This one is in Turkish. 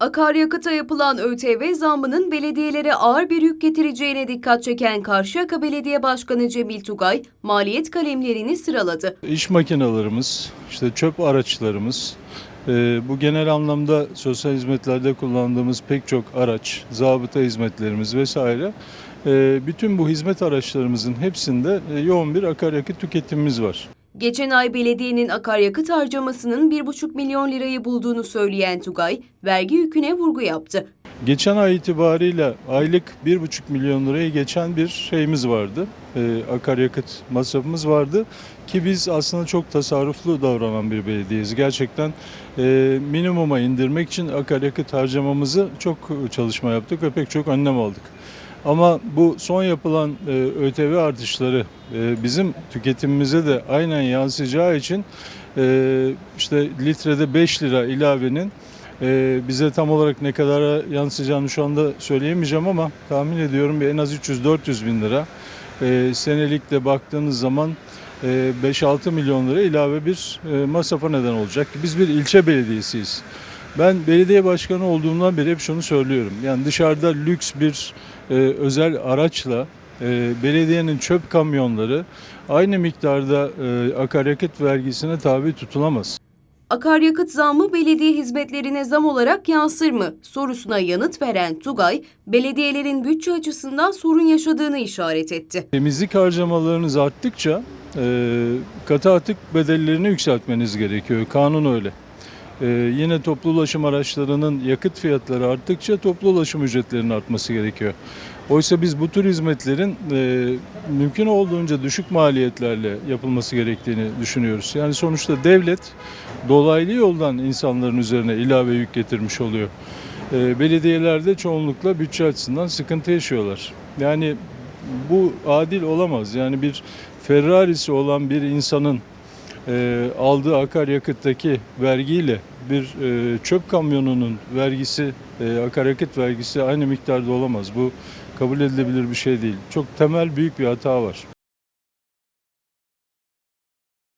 Akaryakıta yapılan ÖTV zammının belediyelere ağır bir yük getireceğine dikkat çeken Karşıyaka Belediye Başkanı Cemil Tugay, maliyet kalemlerini sıraladı. İş makinalarımız, işte çöp araçlarımız, e, bu genel anlamda sosyal hizmetlerde kullandığımız pek çok araç, zabıta hizmetlerimiz vesaire. e, Bütün bu hizmet araçlarımızın hepsinde e, yoğun bir akaryakıt tüketimimiz var. Geçen ay belediyenin akaryakıt harcamasının 1,5 milyon lirayı bulduğunu söyleyen Tugay, vergi yüküne vurgu yaptı. Geçen ay itibariyle aylık 1,5 milyon lirayı geçen bir şeyimiz vardı. E, akaryakıt masrafımız vardı ki biz aslında çok tasarruflu davranan bir belediyeyiz. Gerçekten e, minimuma indirmek için akaryakıt harcamamızı çok çalışma yaptık ve pek çok önlem aldık. Ama bu son yapılan e, ÖTV artışları e, bizim tüketimimize de aynen yansıyacağı için e, işte litrede 5 lira ilavenin ee, bize tam olarak ne kadara yansıyacağını şu anda söyleyemeyeceğim ama tahmin ediyorum bir en az 300-400 bin lira. Ee, senelikle baktığınız zaman e, 5-6 milyon lira ilave bir e, masrafa neden olacak. Biz bir ilçe belediyesiyiz. Ben belediye başkanı olduğumdan beri hep şunu söylüyorum. Yani dışarıda lüks bir e, özel araçla e, belediyenin çöp kamyonları aynı miktarda e, akaryakıt vergisine tabi tutulamaz. Akaryakıt zammı belediye hizmetlerine zam olarak yansır mı sorusuna yanıt veren Tugay, belediyelerin bütçe açısından sorun yaşadığını işaret etti. Temizlik harcamalarınız arttıkça e, katı atık bedellerini yükseltmeniz gerekiyor. Kanun öyle. E, yine toplu ulaşım araçlarının yakıt fiyatları arttıkça toplu ulaşım ücretlerinin artması gerekiyor. Oysa biz bu tür hizmetlerin e, mümkün olduğunca düşük maliyetlerle yapılması gerektiğini düşünüyoruz. Yani sonuçta devlet dolaylı yoldan insanların üzerine ilave yük getirmiş oluyor. E, belediyelerde çoğunlukla bütçe açısından sıkıntı yaşıyorlar. Yani bu adil olamaz. Yani bir Ferrari'si olan bir insanın e, aldığı akaryakıttaki vergiyle bir e, çöp kamyonunun vergisi, e, akaryakıt vergisi aynı miktarda olamaz. Bu kabul edilebilir bir şey değil. Çok temel büyük bir hata var.